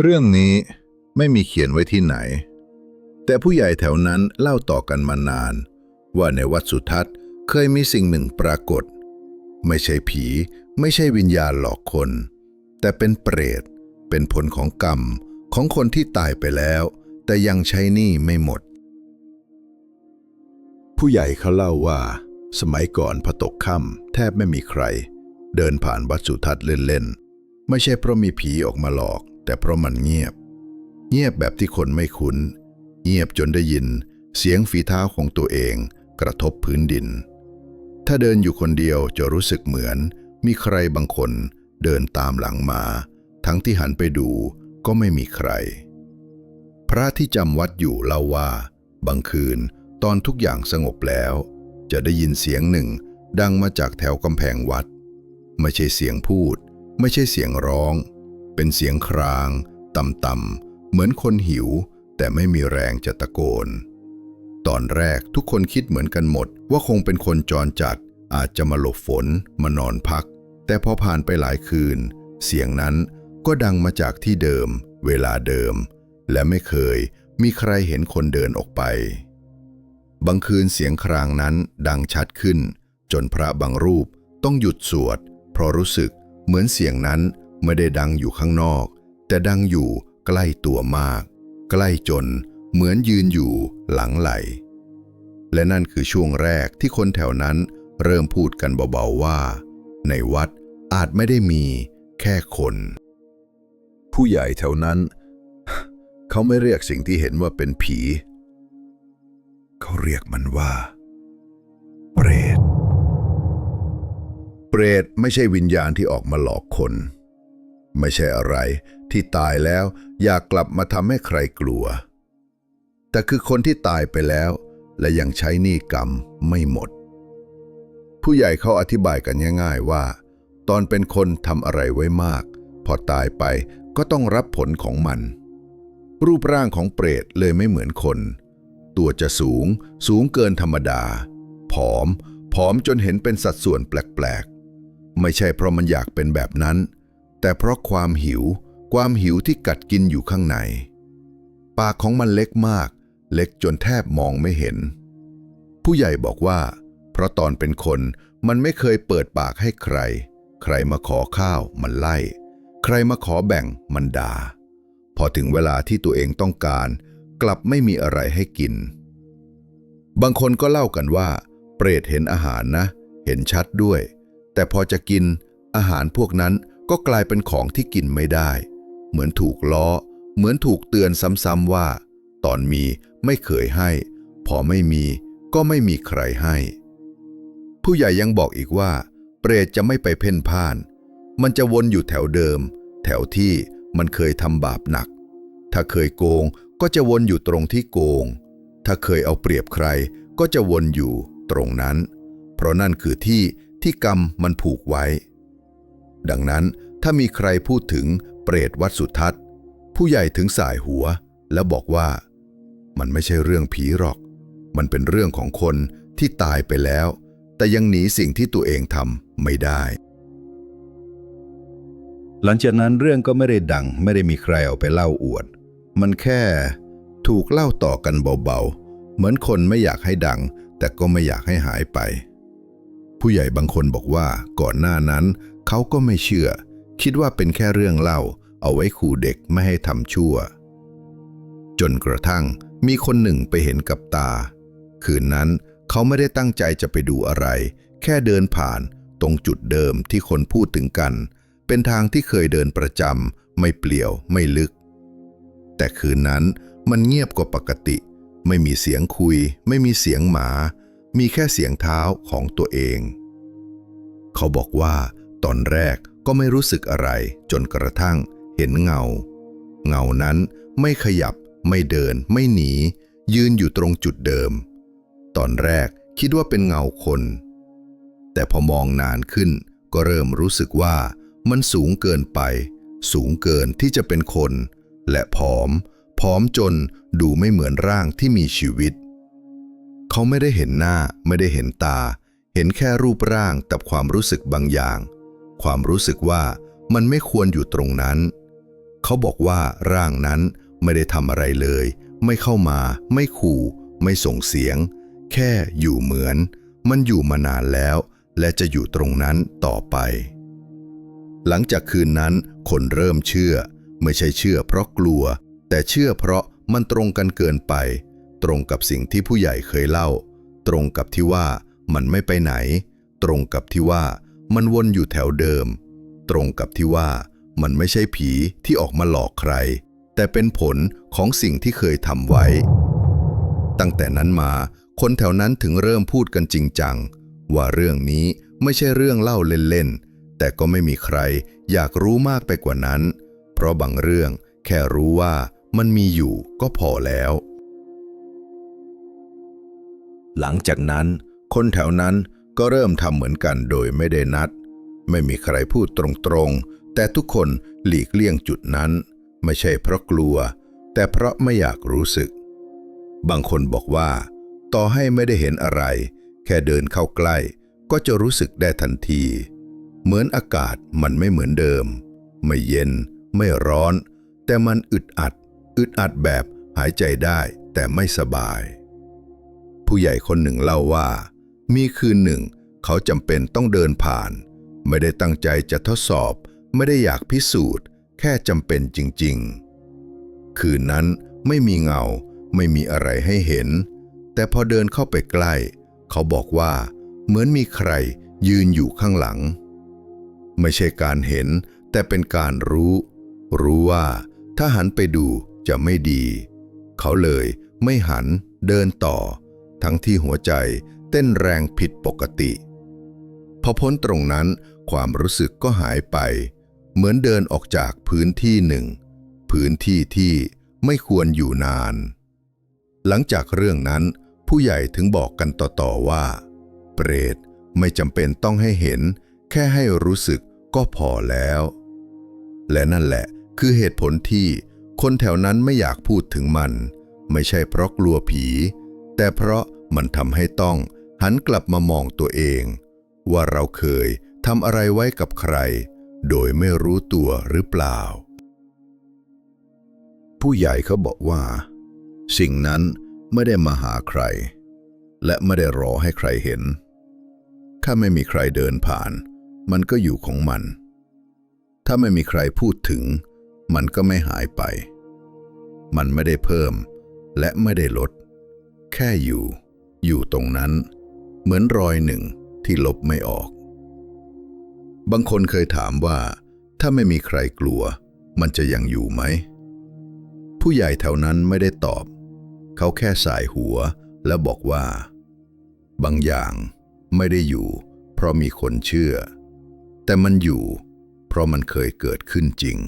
เรื่องนี้ไม่มีเขียนไว้ที่ไหน แต่ผู้ใหญ่แถวนั้นเล่าต่อกันมานาน ว่าในวัดสุทัศน์เคยมีสิ่งหนึ่งปรากฏ ไม่ใช่ผีไม่ใช่วิญญาณหลอกคน แต่เป็นเปรต เป็นผลของกรรมของคนที่ตายไปแล้ว แต่ยังใช้หนี้ไม่หมด ผู้ใหญ่เขาเล่าว่า สมัยก่อนพอตกค่ำแทบไม่มีใคร เดินผ่านวัดสุทัศน์เล่นๆไม่ใช่เพราะมีผีออกมาหลอก แต่เพราะมันเงียบ เงียบแบบที่คนไม่คุ้น เงียบจนได้ยิน เสียงฝีเท้าของตัวเองกระทบพื้นดิน ถ้าเดินอยู่คนเดียวจะรู้สึกเหมือน มีใครบางคนเดินตามหลังมา ทั้งที่หันไปดูก็ไม่มีใคร พระที่จำวัดอยู่เล่าว่า บางคืนตอนทุกอย่างสงบแล้ว จะได้ยินเสียงหนึ่งดังมาจากแถวกำแพงวัด ไม่ใช่เสียงพูด ไม่ใช่เสียงร้อง เป็นเสียงคราง ต่ำๆเหมือนคนหิว แต่ไม่มีแรงจะตะโกน ตอนแรกทุกคนคิดเหมือนกันหมด ว่าคงเป็นคนจรจัด อาจจะมาหลบฝนมานอนพัก แต่พอผ่านไปหลายคืน เสียงนั้นก็ดังมาจากที่เดิม เวลาเดิม และไม่เคยมีใครเห็นคนเดินออกไป บางคืนเสียงครางนั้นดังชัดขึ้น จนพระบางรูปต้องหยุดสวด เพราะรู้สึกเหมือนเสียงนั้น ไม่ได้ดังอยู่ข้างนอก แต่ดังอยู่ใกล้ตัวมาก ใกล้จนเหมือนยืนอยู่หลังไหล และนั่นคือช่วงแรกที่คนแถวนั้นเริ่มพูดกันเบาๆว่า ในวัดอาจไม่ได้มีแค่คน ผู้ใหญ่แถวนั้น เขาไม่เรียกสิ่งที่เห็นว่าเป็นผี เขาเรียกมันว่า เปรต เปรตไม่ใช่วิญญาณที่ออกมาหลอกคน ไม่ใช่อะไรที่ตายแล้วอยากกลับมาทำให้ใครกลัว แต่คือคนที่ตายไปแล้ว และยังใช้หนี้กรรมไม่หมด ผู้ใหญ่เขาอธิบายกันง่าย ๆว่า ตอนเป็นคนทำอะไรไว้มาก พอตายไปก็ต้องรับผลของมัน รูปร่างของเปรตเลยไม่เหมือนคน ตัวจะสูง สูงเกินธรรมดา ผอม ผอมจนเห็นเป็นสัดส่วนแปลกๆ ไม่ใช่เพราะมันอยากเป็นแบบนั้น แต่เพราะความหิว ความหิวที่กัดกินอยู่ข้างใน ปากของมันเล็กมาก เล็กจนแทบมองไม่เห็น ผู้ใหญ่บอกว่า เพราะตอนเป็นคนมันไม่เคยเปิดปากให้ใคร ใครมาขอข้าวมันไล่ ใครมาขอแบ่งมันด่า พอถึงเวลาที่ตัวเองต้องการ กลับไม่มีอะไรให้กิน บางคนก็เล่ากันว่า เปรตเห็นอาหารนะ เห็นชัดด้วย แต่พอจะกินอาหารพวกนั้น ก็กลายเป็นของที่กินไม่ได้ เหมือนถูกล้อ เหมือนถูกเตือนซ้ำๆว่า ตอนมีไม่เคยให้ พอไม่มีก็ไม่มีใครให้ ผู้ใหญ่ยังบอกอีกว่า เปรตจะไม่ไปเพ่นพ่าน มันจะวนอยู่แถวเดิม แถวที่มันเคยทำบาปหนัก ถ้าเคยโกงก็จะวนอยู่ตรงที่โกง ถ้าเคยเอาเปรียบใครก็จะวนอยู่ตรงนั้น เพราะนั่นคือที่ที่กรรมมันผูกไว้ ดังนั้นถ้ามีใครพูดถึงเปรตวัดสุทัศน์ ผู้ใหญ่ถึงสายหัว แล้วบอกว่า มันไม่ใช่เรื่องผีหรอก มันเป็นเรื่องของคนที่ตายไปแล้ว แต่ยังหนีสิ่งที่ตัวเองทำไม่ได้ หลังจากนั้นเรื่องก็ไม่ได้ดังไม่ได้มีใครเอาไปเล่าอวด มันแค่ถูกเล่าต่อกันเบาๆ เหมือนคนไม่อยากให้ดัง แต่ก็ไม่อยากให้หายไป ผู้ใหญ่บางคนบอกว่าก่อนหน้านั้น เขาก็ไม่เชื่อ คิดว่าเป็นแค่เรื่องเล่า เอาไว้ขู่เด็กไม่ให้ทำชั่ว จนกระทั่งมีคนหนึ่งไปเห็นกับตา คืนนั้นเขาไม่ได้ตั้งใจจะไปดูอะไร แค่เดินผ่านตรงจุดเดิมที่คนพูดถึงกัน เป็นทางที่เคยเดินประจำไม่เปลี่ยวไม่ลึก แต่คืนนั้นมันเงียบกว่าปกติ ไม่มีเสียงคุย ไม่มีเสียงหมา มีแค่เสียงเท้าของตัวเอง เขาบอกว่า ตอนแรกก็ไม่รู้สึกอะไร จนกระทั่งเห็นเงา เงานั้นไม่ขยับ ไม่เดิน ไม่หนี ยืนอยู่ตรงจุดเดิม ตอนแรกคิดว่าเป็นเงาคน แต่พอมองนานขึ้น ก็เริ่มรู้สึกว่ามันสูงเกินไป สูงเกินที่จะเป็นคน และผอม ผอมจนดูไม่เหมือนร่างที่มีชีวิต เขาไม่ได้เห็นหน้าไม่ได้เห็นตา เห็นแค่รูปร่างกับความรู้สึกบางอย่าง ความรู้สึกว่ามันไม่ควรอยู่ตรงนั้น เขาบอกว่าร่างนั้นไม่ได้ทำอะไรเลย ไม่เข้ามา ไม่ขู่ ไม่ส่งเสียง แค่อยู่เหมือน มันอยู่มานานแล้ว และจะอยู่ตรงนั้นต่อไป หลังจากคืนนั้นคนเริ่มเชื่อ ไม่ใช่เชื่อเพราะกลัว แต่เชื่อเพราะมันตรงกันเกินไป ตรงกับสิ่งที่ผู้ใหญ่เคยเล่า ตรงกับที่ว่ามันไม่ไปไหน ตรงกับที่ว่า มันวนอยู่แถวเดิม ตรงกับที่ว่ามันไม่ใช่ผีที่ออกมาหลอกใคร แต่เป็นผลของสิ่งที่เคยทำไว้ ตั้งแต่นั้นมาคนแถวนั้นถึงเริ่มพูดกันจริงจัง ว่าเรื่องนี้ไม่ใช่เรื่องเล่าเล่นๆ แต่ก็ไม่มีใครอยากรู้มากไปกว่านั้น เพราะบางเรื่องแค่รู้ว่ามันมีอยู่ก็พอแล้ว หลังจากนั้น คนแถวนั้น ก็เริ่มทำเหมือนกันโดยไม่ได้นัด ไม่มีใครพูดตรงๆ แต่ทุกคนหลีกเลี่ยงจุดนั้น ไม่ใช่เพราะกลัว แต่เพราะไม่อยากรู้สึก บางคนบอกว่า ต่อให้ไม่ได้เห็นอะไร แค่เดินเข้าใกล้ ก็จะรู้สึกได้ทันที เหมือนอากาศมันไม่เหมือนเดิม ไม่เย็น ไม่ร้อน แต่มันอึดอัด อึดอัดแบบหายใจได้แต่ไม่สบาย ผู้ใหญ่คนหนึ่งเล่าว่า มีคืนหนึ่ง เขาจำเป็นต้องเดินผ่าน ไม่ได้ตั้งใจจะทดสอบ ไม่ได้อยากพิสูจน์ แค่จำเป็นจริง ๆ คืนนั้นไม่มีเงา ไม่มีอะไรให้เห็น แต่พอเดินเข้าไปใกล้ เขาบอกว่า เหมือนมีใครยืนอยู่ข้างหลัง ไม่ใช่การเห็น แต่เป็นการรู้ รู้ว่าถ้าหันไปดูจะไม่ดี เขาเลยไม่หันเดินต่อ ทั้งที่หัวใจ เต้นแรงผิดปกติ พอพ้นตรงนั้นความรู้สึกก็หายไป เหมือนเดินออกจากพื้นที่หนึ่ง พื้นที่ที่ไม่ควรอยู่นาน หลังจากเรื่องนั้น ผู้ใหญ่ถึงบอกกันต่อๆว่า เปรตไม่จำเป็นต้องให้เห็น แค่ให้รู้สึกก็พอแล้ว และนั่นแหละคือเหตุผลที่คนแถวนั้นไม่อยากพูดถึงมัน ไม่ใช่เพราะกลัวผี แต่เพราะมันทำให้ต้อง หันกลับมามองตัวเอง ว่าเราเคยทำอะไรไว้กับใคร โดยไม่รู้ตัวหรือเปล่า ผู้ใหญ่เขาบอกว่า สิ่งนั้นไม่ได้มาหาใคร และไม่ได้รอให้ใครเห็น ถ้าไม่มีใครเดินผ่าน มันก็อยู่ของมัน ถ้าไม่มีใครพูดถึง มันก็ไม่หายไป มันไม่ได้เพิ่ม และไม่ได้ลด แค่อยู่ อยู่ตรงนั้น เหมือนรอยหนึ่งที่ลบไม่ออก บางคนเคยถามว่า ถ้าไม่มีใครกลัว มันจะยังอยู่ไหม ผู้ใหญ่แถวนั้นไม่ได้ตอบ เขาแค่สายหัวและบอกว่า บางอย่างไม่ได้อยู่ เพราะมีคนเชื่อ แต่มันอยู่ เพราะมันเคยเกิดขึ้นจริง